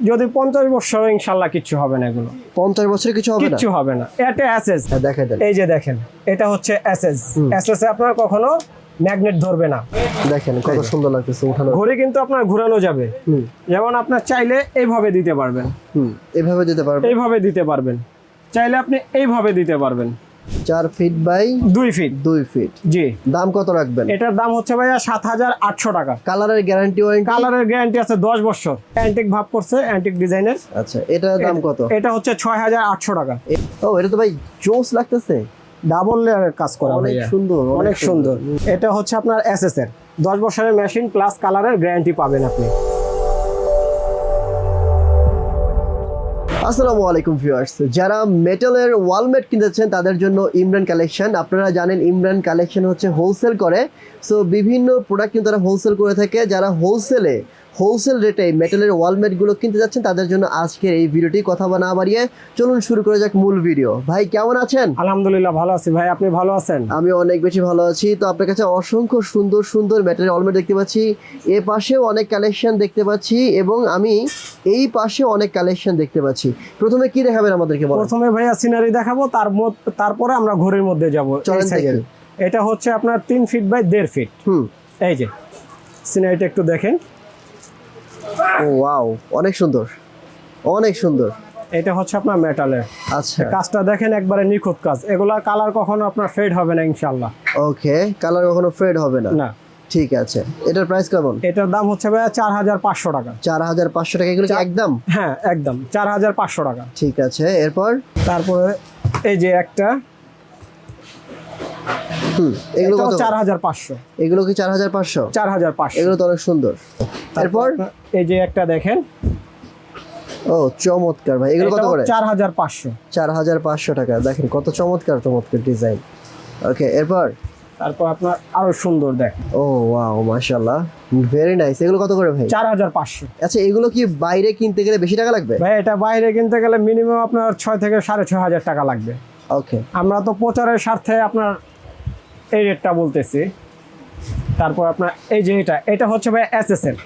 যদি পঞ্চাশ বছর ইনশাল্লাহ কিছু হবে না এগুলো। পঞ্চাশ বছরে কিছু হবে না? কিচ্ছু হবে না। এটা অ্যাসেস হ্যাঁ এই যে দেখেন এটা হচ্ছে অ্যাসেস অ্যাসেস এ আপনার কখনো ম্যাগনেট ধরবে না। দেখেন কত সুন্দর লাগতেছে উঠানো ঘড়ি কিন্তু আপনার ঘোরানো যাবে। যেমন আপনার চাইলে এইভাবে দিতে পারবেন। এভাবে দিতে পারবেন। এইভাবে দিতে পারবেন। চাইলে আপনি এইভাবে দিতে পারবেন। চার ফিট বাই দুই ফিট দুই ফিট জি। দাম কত রাখবেন? এটার দাম হচ্ছে ভাইয়া সাত হাজার আটশো টাকা। কালারের গ্যারান্টি ওয়ারেন্টি কালারের গ্যারান্টি আছে দশ বছর। অ্যান্টিক ভাব করছে অ্যান্টিক ডিজাইনের আচ্ছা এটার দাম কত? এটা হচ্ছে ছয় হাজার আটশো টাকা। ও এটা তো ভাই জোস লাগতেছে। ডাবল লেয়ারের কাজ করা অনেক সুন্দর অনেক সুন্দর। এটা হচ্ছে আপনার এসএস এর দশ বছরের মেশিন প্লাস কালারের গ্যারান্টি পাবেন আপনি। আসসালামু আলাইকুম ভিউয়ার্স। যারা মেটালের ওয়ালমেট কিনতেছেন তাদের জন্য ইমরান কালেকশন আপনারা জানেন ইমরান কালেকশন হচ্ছে হোলসেল করে। সো বিভিন্ন প্রোডাক্ট কিন্তু তারা হোলসেল করে থাকে। যারা হোলসেলে হোলসেল রেটে মেটালের ওয়ালমেটগুলো কিনতে যাচ্ছেন তাদের জন্য আজকের এই ভিডিওটি কথা বা না বাড়িয়ে চলুন শুরু করে যাক মূল ভিডিও ভাই কেমন আছেন? আলহামদুলিল্লাহ ভালো আছি। ভাই আপনি ভালো আছেন? আমি অনেক বেশি ভালো আছি। তো আপনার কাছে অসংখ্য সুন্দর সুন্দর ম্যাটেরিয়াল ওয়ালমেট দেখতে পাচ্ছি। এ পাশেও অনেক কালেকশন দেখতে পাচ্ছি এবং আমি এই পাশে অনেক কালেকশন দেখতে পাচ্ছি। প্রথমে কি দেখাবেন আমাদেরকে প্রথমে ভাইয়া সিনারি দেখাবো তার তারপরে আমরা ঘড়ির মধ্যে যাব। এটা হচ্ছে আপনার তিন ফিট বাই দেড় ফিট হুম। এই যে সিনারিটা একটু দেখেন। ওয়াও অনেক সুন্দর অনেক সুন্দর। এটা হচ্ছে আপনার মেটালের আচ্ছা। কাজটা দেখেন একবারে নিখুঁত কাজ। এগুলা কালার কখনো আপনার ফেড হবে না ইনশাল্লাহ ওকে কালার কখনো ফেড হবে না? না। ঠিক আছে। এটার প্রাইস কেমন? এটার দাম হচ্ছে ভাইয়া চার হাজার পাঁচশো টাকা। চার হাজার পাঁচশো টাকা এগুলো একদম? হ্যাঁ একদম। চার হাজার পাঁচশো টাকা। ঠিক আছে এরপর? তারপরে এই যে একটা এগুলো কত চার হাজার পাঁচশো। এগুলো কি চার হাজার পাঁচশো? চার হাজার পাঁচশো। এগুলো তো অনেক সুন্দর। এরপর এই যে একটা দেখেন। ও চমৎকার ভাই। এগুলো কত করে? চার হাজার পাঁচশো। চার হাজার পাঁচশো টাকা। দেখেন কত চমৎকার চমৎকার ডিজাইন। ওকে এরপর? তারপর আপনার আরও সুন্দর দেখেন। ও ওয়াও মাশাআল্লাহ। ভেরি নাইস এগুলো কত করে ভাই? চার হাজার পাঁচশো। আচ্ছা এগুলো কি বাইরে কিনতে গেলে বেশি টাকা লাগবে? ভাই এটা বাইরে কিনতে গেলে মিনিমাম আপনার ছয় থেকে সাড়ে ছয় হাজার টাকা লাগবে। ওকে। আমরা তো প্রচারের স্বার্থে আপনার এই রেটটা বলতেছি। তারপর আপনার এই যে এটা এটা হচ্ছে ভাই এস এস এর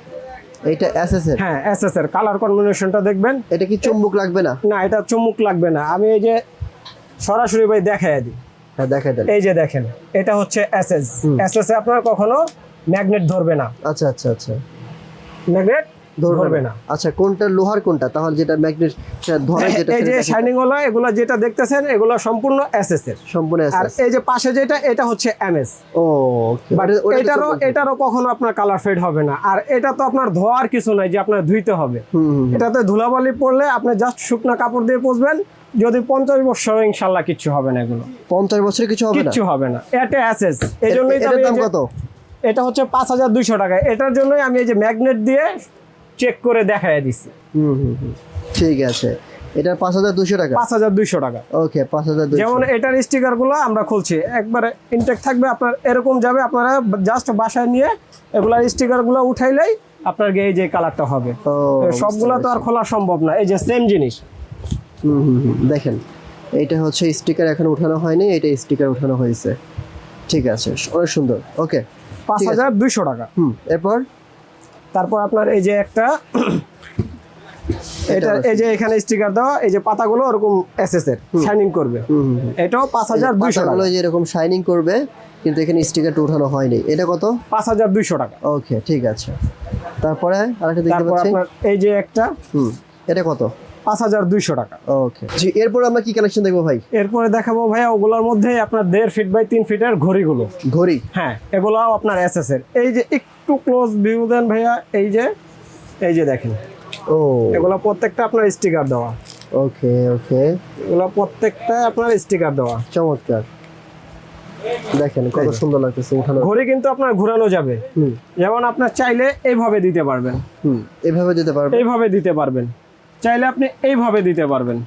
এইটা এসএস এর হ্যাঁ এস এস এর কালার কম্বিনেশনটা দেখবেন। এটা কি চুম্বক লাগবে না? না এটা চুমুক লাগবে না। আমি এই যে সরাসরি ভাই দেখাই দিই। হ্যাঁ দেখা দেন এই যে দেখেন এটা হচ্ছে এসএস এসএস এ আপনার কখনো ম্যাগনেট ধরবে না। আচ্ছা আচ্ছা আচ্ছা। ম্যাগনেট ধরবে না। আচ্ছা কোনটা লোহার কোনটা? তাহলে যেটা ম্যাগনেট ধরে যেটা এই যে শাইনিং হলো এগুলো যেটা দেখতেছেন এগুলো সম্পূর্ণ এসএস এর। সম্পূর্ণ আর এই যে পাশে যেটা এটা হচ্ছে এমএস ও বাট এটারও এটারও কখনো আপনার কালার ফেড হবে না। আর এটা তো আপনার ধোয়ার কিছু নাই যে আপনার ধুইতে হবে। এটাতে ধুলাবালি পড়লে আপনি জাস্ট শুকনা কাপড় দিয়ে পুষবেন যদি পঞ্চাশ বছর ইনশাল্লাহ কিছু হবে না এগুলো। পঞ্চাশ বছরে কিছু হবে না? কিচ্ছু হবে না। এটা অ্যাসেস এই জন্যই কত? এটা হচ্ছে পাঁচ হাজার দুইশো টাকা। এটার জন্যই আমি এই যে ম্যাগনেট দিয়ে চেক করে দেখাই দিচ্ছি হুম হুম হুম। ঠিক আছে। এটা পাঁচ হাজার দুশো টাকা? পাঁচ হাজার দুইশো টাকা। ওকে পাঁচ হাজার যেমন এটার স্টিকারগুলো আমরা খুলছি। একবারে ইনটেক থাকবে আপনার এরকম যাবে আপনারা জাস্ট বাসায় নিয়ে এগুলার স্টিকারগুলো উঠাইলেই আপনার এই যে কালারটা হবে। সবগুলা তো আর খোলা সম্ভব না এই যে সেম জিনিস। হুম হুম হুম দেখেন এটা হচ্ছে স্টিকার এখন উঠানো হয়নি এটা স্টিকার উঠানো হয়েছে। ঠিক আছে অনেক সুন্দর। ওকে পাঁচ হাজার দুইশো টাকা। হুম এরপর? তারপর আপনার এই যে একটা এটা এই যে এখানে স্টিকার দাও এই যে পাতাগুলো ওরকম এসএস এর শাইনিং করবে। এটাও পাঁচ হাজার দুইশো টাকা। এরকম শাইনিং করবে কিন্তু এখানে স্টিকারটা উঠানো হয়নি। এটা কত? পাঁচ হাজার দুইশো টাকা। ওকে ঠিক আছে। তারপরে আরেকটা দেখতে তারপর পাচ্ছি। আপনার এই যে একটা হুম এটা কত? পাঁচ হাজার দুইশো টাকা। ওকে। জি এরপর আমরা কি কালেকশন দেখব ভাই? এরপরে দেখাবো ভাইয়া ওগুলোর মধ্যে আপনার দেড় ফিট বাই তিন ফিটের ঘড়িগুলো। ঘড়ি? হ্যাঁ এগুলাও আপনার এসএস এর। এই যে একটু ক্লোজ ভিউ দেন ভাইয়া এই যে এই যে দেখেন। ও। এগুলো প্রত্যেকটা আপনার স্টিকার দেওয়া। ওকে ওকে। এগুলো প্রত্যেকটা আপনার স্টিকার দেওয়া। চমৎকার। দেখেন কত সুন্দর লাগতেছে উঠানো ঘড়ি কিন্তু আপনার ঘোরানো যাবে। হুম। যেমন আপনার চাইলে এইভাবে দিতে পারবেন। হুম এভাবে দিতে পারবে এইভাবে দিতে পারবেন। চাইলে আপনি এইভাবে দিতে পারবেন।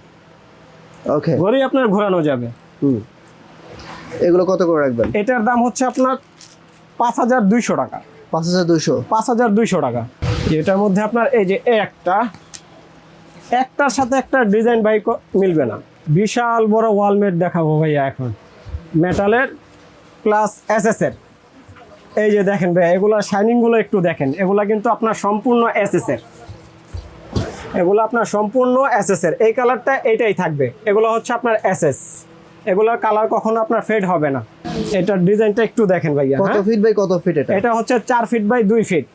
ওকে ঘড়ি আপনার ঘোরানো যাবে। হুম। এগুলো কত করে রাখবেন? এটার দাম হচ্ছে আপনার পাঁচ হাজার দুইশো টাকা। পাঁচ হাজার দুশো পাঁচ হাজার দুইশো টাকা। এটার মধ্যে আপনার এই যে একটা একটার সাথে একটা ডিজাইন বাইক মিলবে না। বিশাল বড় ওয়ালমেট দেখাবো ভাইয়া এখন। মেটালের প্লাস এসএস এর। এই যে দেখেন ভাইয়া এগুলা শাইনিংগুলো একটু দেখেন। এগুলা কিন্তু আপনার সম্পূর্ণ এসএস এর। এগুলো আপনার সম্পূর্ণ এসএস এর। এই কালারটা এইটাই থাকবে। এগুলো হচ্ছে আপনার এসএস এগুলোর কালার কখনো আপনার ফেড হবে না। এটার ডিজাইনটা একটু দেখেন ভাইয়া কত হ্যাঁ? ফিট বাই কত ফিট এটা? এটা হচ্ছে চার ফিট বাই দুই ফিট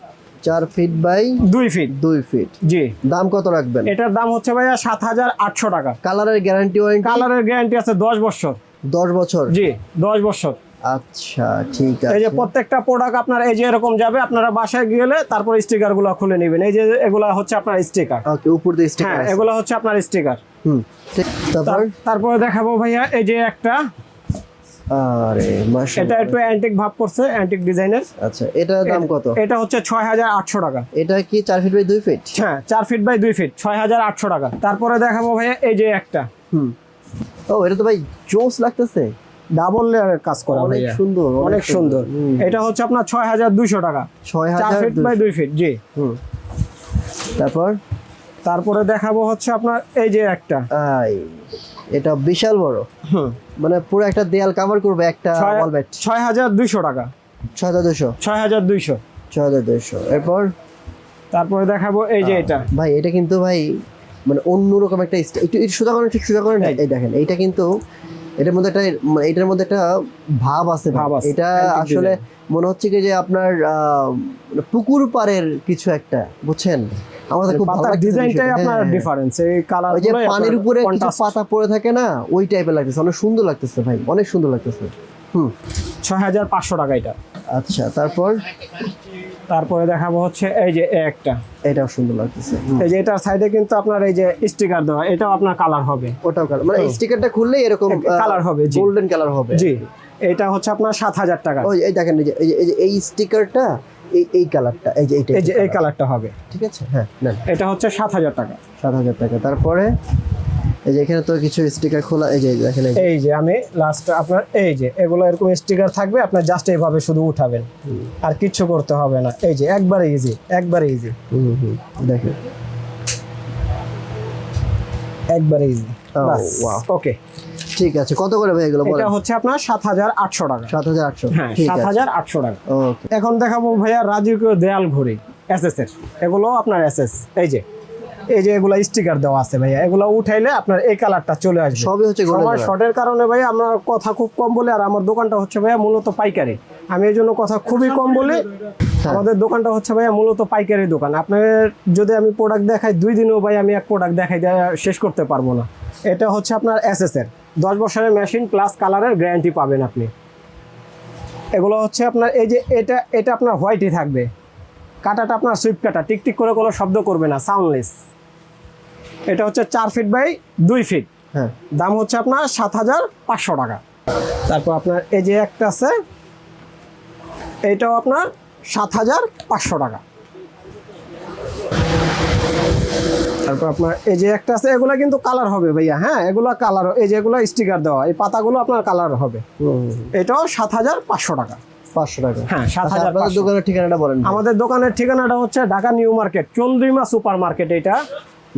চার ফিট বাই দুই ফিট দুই ফিট জি। দাম কত রাখবেন? এটার দাম হচ্ছে ভাইয়া সাত হাজার আটশো টাকা। কালারের গ্যারান্টি ওয়ারেন্টি কালারের গ্যারান্টি আছে দশ বছর। দশ বছর? জি দশ বছর। আচ্ছা ঠিক এই যে প্রত্যেকটা প্রোডাক্ট আপনার এই যে এরকম যাবে আপনারা বাসায় গেলে তারপর স্টিকারগুলো খুলে নেবেন। এই যে এগুলা হচ্ছে আপনার স্টিকার ওকে উপর দিয়ে স্টিকার হ্যাঁ এগুলো হচ্ছে আপনার স্টিকার হুম তারপর? তারপরে দেখাবো ভাইয়া এই যে একটা। আরে এটা একটু অ্যান্টিক ভাব করছে অ্যান্টিক ডিজাইনের আচ্ছা এটার দাম কত? এটা হচ্ছে ছয় হাজার আটশো টাকা। এটা কি চার ফিট বাই দুই ফিট হ্যাঁ চার ফিট বাই দুই ফিট ছয় হাজার আটশো টাকা। তারপরে দেখাবো ভাইয়া এই যে একটা। হুম। ও এটা তো ভাই জোস লাগতেছে। ডাবল লেয়ারের কাজ করা অনেক সুন্দর অনেক সুন্দর। এটা হচ্ছে আপনার ছয় হাজার দুইশো টাকা। ছয় হাজার ফিট বাই দুই ফিট জি। হুম। তারপর? তারপরে দেখাবো হচ্ছে আপনার এই যে একটা। এটা বিশাল বড়। হুম। মানে পুরো একটা দেয়াল কভার করবে একটা ছয়- ওয়াল বেড ছয় হাজার দুইশো টাকা। ছয় হাজার দুশো ছয় হাজার দুইশো। ছয় হাজার দুশো এরপর? তারপরে দেখাবো এই যে এটা। ভাই এটা কিন্তু ভাই মানে অন্যরকম একটা একটু সোজা করেন ঠিক সোজা করেন। এই দেখেন এইটা কিন্তু এটার মধ্যে একটা এটার মধ্যে একটা ভাব আছে ভাব আছে, এটা আসলে মনে হচ্ছে কি যে আপনার পুকুর পাড়ের কিছু একটা বুঝছেন? আমাদের খুব ভালো লাগতেছে ডিজাইনটাই আপনার হ্যাঁ। ডিফারেন্স এই কালার ওই যে পানির উপরে কিছু পাতা পড়ে থাকে না ওই টাইপের লাগতেছে। অনেক সুন্দর লাগতেছে ভাই অনেক সুন্দর লাগতেছে। হুম। ছয় হাজার পাঁচশো টাকা এটা। আচ্ছা তারপর? তারপরে দেখাবো হচ্ছে এই যে একটা। এটাও সুন্দর লাগতেছে। এই যে এটার সাইডে কিন্তু আপনার এই যে স্টিকার দেওয়া এটাও আপনার কালার হবে। ওটাও কালার মানে স্টিকারটা খুললেই এরকম কালার হবে জি। গোল্ডেন কালার হবে। জি। এটা হচ্ছে আপনার সাত হাজার টাকা। ওই এই দেখেন এই যে- এই যে- এই স্টিকারটা এই এই কালারটা এই যে এইটা এই যে এই কালারটা হবে। ঠিক আছে? হ্যাঁ এটা হচ্ছে সাত হাজার টাকা। সাত হাজার টাকা। তারপরে এই যে এখানে তো কিছু স্টিকার খোলা এই যে দেখেন এই যে। আমি লাস্ট আপনার এই যে এগুলো এরকম স্টিকার থাকবে আপনার জাস্ট এইভাবে শুধু উঠাবেন। আর কিচ্ছু করতে হবে না। এই যে একবারে ইজি একবারে ইজি হুম হুম দেখেন। একবারে ইজি ওকে ঠিক আছে কত করে ভাই এগুলো এটা হচ্ছে আপনার সাত হাজার আটশো টাকা। সাত হাজার আটশো হ্যাঁ ঠিক সাত আছে হাজার আটশো টাকা। ওকে এখন দেখাবো ভাইয়া রাজকীয় দেয়াল ঘড়ি এসএস এর। এগুলো আপনার এসএস এই যে। এই যে এগুলা স্টিকার দেওয়া আছে ভাইয়া এগুলো উঠাইলে আপনার এই কালারটা চলে আসবে। সবই হচ্ছে সময় শর্টের কারণে ভাই আমরা কথা খুব কম বলি আর আমার দোকানটা হচ্ছে ভাইয়া মূলত পাইকারি। আমি এই জন্য কথা খুবই কম বলি। হ্যাঁ। আমাদের দোকানটা হচ্ছে ভাইয়া মূলত পাইকারি দোকান। আপনার যদি আমি প্রোডাক্ট দেখাই দুই দিনও ভাই আমি এক প্রোডাক্ট দেখাই দেয়া শেষ করতে পারব না। এটা হচ্ছে আপনার এসএস এর দশ বছরের মেশিন প্লাস কালারের গ্যারান্টি পাবেন আপনি। এগুলো হচ্ছে আপনার এই যে এটা এটা আপনার হোয়াইটই থাকবে। কাটাটা আপনার সুইপ কাটা। টিকটিক করে কোনো শব্দ করবে না সাউন্ডলেস এটা হচ্ছে চার ফিট বাই দুই ফিট হ্যাঁ। দাম হচ্ছে আপনার সাত হাজার পাঁচশো টাকা। তারপর আপনার এই যে একটা আছে এইটাও আপনার সাত হাজার পাঁচশো টাকা। তারপর আপনার এই যে একটা আছে এগুলো কিন্তু কালার হবে ভাইয়া হ্যাঁ এগুলো কালার এই যে এগুলো স্টিকার দেওয়া এই পাতাগুলো আপনার কালার হবে। এটাও সাত হাজার পাঁচশো টাকা। পাঁচশো টাকা। হ্যাঁ সাত আচ্ছা, হাজার দোকানের ঠিকানাটা বলেন। আমাদের দোকানের ঠিকানাটা হচ্ছে Dhaka new market Chandrima super market এটা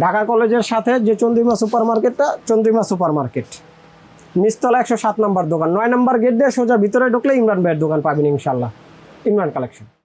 ঢাকা কলেজের সাথে যে চন্দ্রিমা সুপার মার্কেটটা চন্দ্রিমা সুপার মার্কেট নিস্তলা একশো সাত নম্বর দোকান। নয় নম্বর গেট দিয়ে সোজা ভিতরে ঢুকলে ইমরান ভাইয়ের দোকান পাবেন ইনশাল্লাহ। ইমরান কালেকশন।